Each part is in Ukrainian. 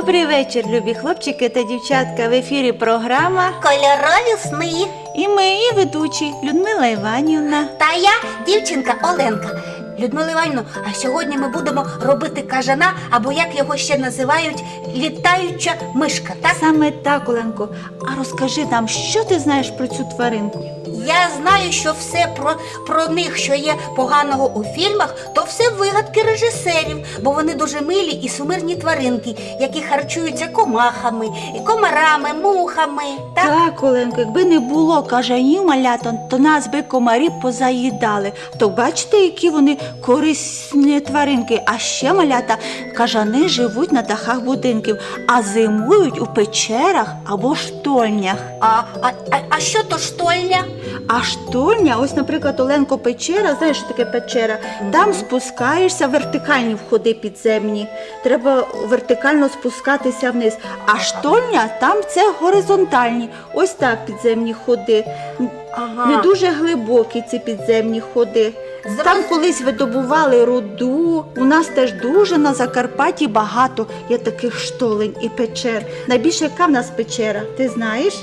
Добрий вечір, любі хлопчики та дівчатка. В ефірі програма. Кольорові сни. І ми і ведучі Людмила Іванівна. Та я дівчинка Оленка. Людмила Іванівна, а сьогодні ми будемо робити кажана, або як його ще називають, літаюча мишка, так? Саме так, Оленко. А розкажи нам, що ти знаєш про цю тваринку? Я знаю, що все про, про них, що є поганого у фільмах, то все вигадки режисерів, бо вони дуже милі і сумирні тваринки, які харчуються комахами, і комарами, мухами. Так? Так, Оленко, якби не було кажанів малятон, то нас би комарі позаїдали. То бачите, які вони корисні тваринки. А ще малята кажани живуть на дахах будинків, а зимують у печерах або штольнях. А, а, а, а що то штольня? А штольня, ось, наприклад, Оленко печера, знаєш, що таке печера? Там спускаєшся вертикальні входи підземні. Треба вертикально спускатися вниз. А штольня там це горизонтальні. Ось так підземні ходи. Ага. Не дуже глибокі ці підземні ходи. Там колись видобували руду. У нас теж дуже на Закарпатті багато є таких штолень і печер. Найбільше яка в нас печера? Ти знаєш?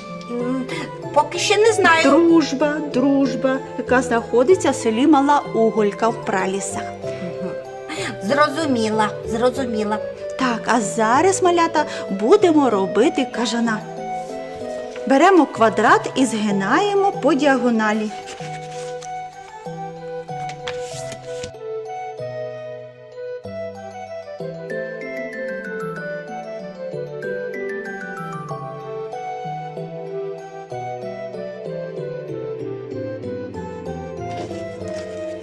Поки ще не знаю. Дружба, дружба, яка знаходиться в селі Мала Уголька в Пралісах. Зрозуміла, зрозуміла. Так, а зараз, малята, будемо робити кажана. Беремо квадрат і згинаємо по діагоналі.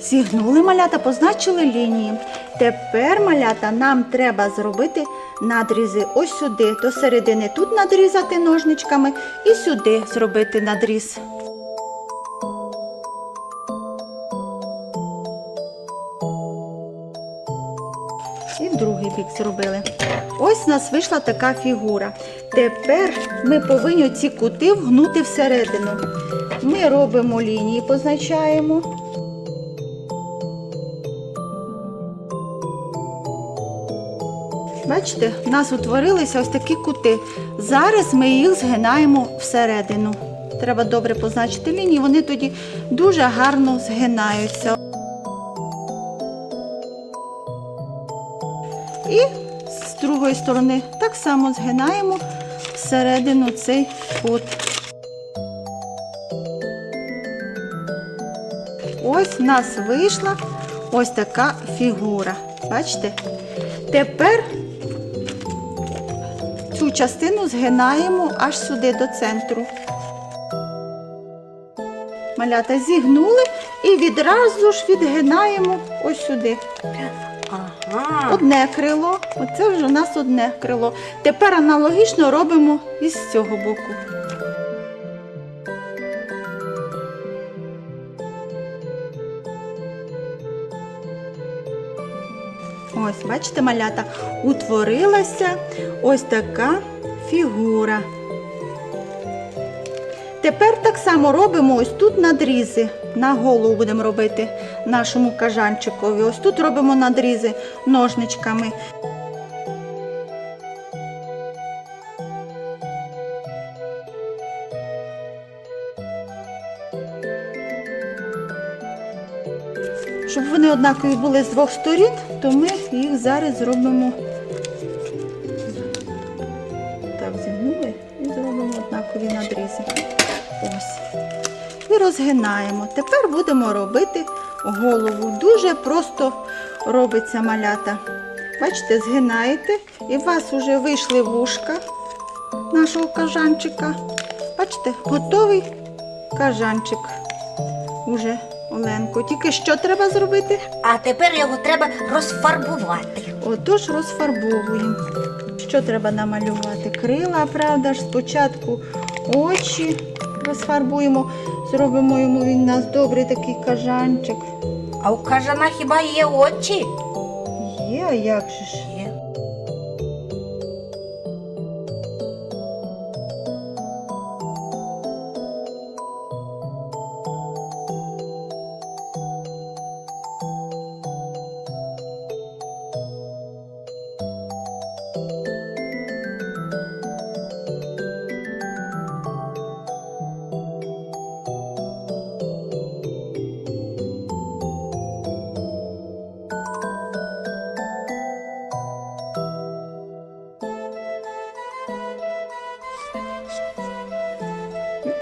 Зігнули малята, позначили лінії. Тепер малята нам треба зробити надрізи ось сюди, до середини тут надрізати ножничками і сюди зробити надріз. І в другий бік зробили. Ось у нас вийшла така фігура. Тепер ми повинні ці кути вгнути всередину. Ми робимо лінії, позначаємо. Бачите, в нас утворилися ось такі кути. Зараз ми їх згинаємо всередину. Треба добре позначити лінії, вони тоді дуже гарно згинаються. І з другої сторони так само згинаємо всередину цей кут. Ось в нас вийшла ось така фігура. Бачите? Тепер цю частину згинаємо аж сюди до центру. Малята зігнули і відразу ж відгинаємо ось сюди. Ага. Одне крило, оце вже у нас одне крило. Тепер аналогічно робимо із цього боку. Ось, бачите, малята, утворилася ось така фігура. Тепер так само робимо ось тут надрізи. На голову будемо робити нашому кажанчикові. Ось тут робимо надрізи ножничками. Щоб вони однакові були з двох сторін, то ми їх зараз зробимо. Так, зігнули і зробимо однакові надрізи. Ось. І розгинаємо. Тепер будемо робити голову. Дуже просто робиться малята. Бачите, згинаєте, і у вас вже вийшли вушка нашого кажанчика. Бачите, готовий кажанчик. Уже Оленко. Тільки що треба зробити? А тепер його треба розфарбувати. Отож розфарбовуємо. Що треба намалювати? Крила, правда ж, спочатку очі розфарбуємо, зробимо йому він у нас добрий такий кажанчик. А у кажана хіба є очі? Є, а як же ж? Є.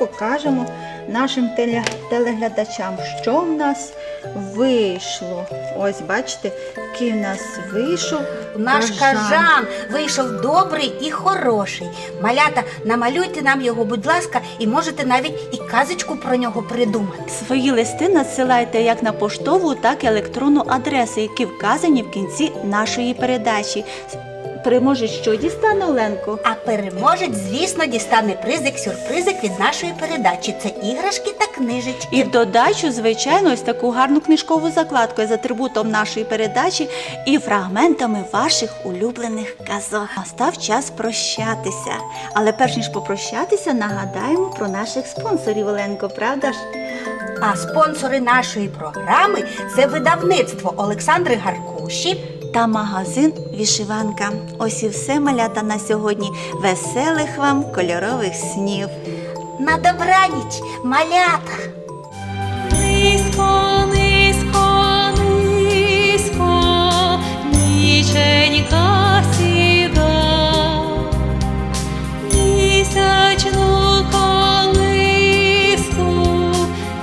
покажемо нашим теле- телеглядачам, що в нас вийшло. Ось бачите, який в нас вийшов. Наш кажан вийшов добрий і хороший. Малята, намалюйте нам його, будь ласка, і можете навіть і казочку про нього придумати. Свої листи надсилайте як на поштову, так і електронну адресу, які вказані в кінці нашої передачі. Переможе, що дістане Оленко? А переможець, звісно, дістане призик-сюрпризик від нашої передачі. Це іграшки та книжечки. І в додачу, звичайно, ось таку гарну книжкову закладку з атрибутом нашої передачі і фрагментами ваших улюблених казок. Настав час прощатися. Але перш ніж попрощатися, нагадаємо про наших спонсорів, Оленко, правда ж? А спонсори нашої програми це видавництво Олександри Гаркуші та магазин Вішиванка. Ось і все малята на сьогодні. Веселих вам кольорових снів. На добраніч, малята! Низько, низько, низько, ніченька сіда, місячну колиску,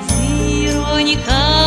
зіронька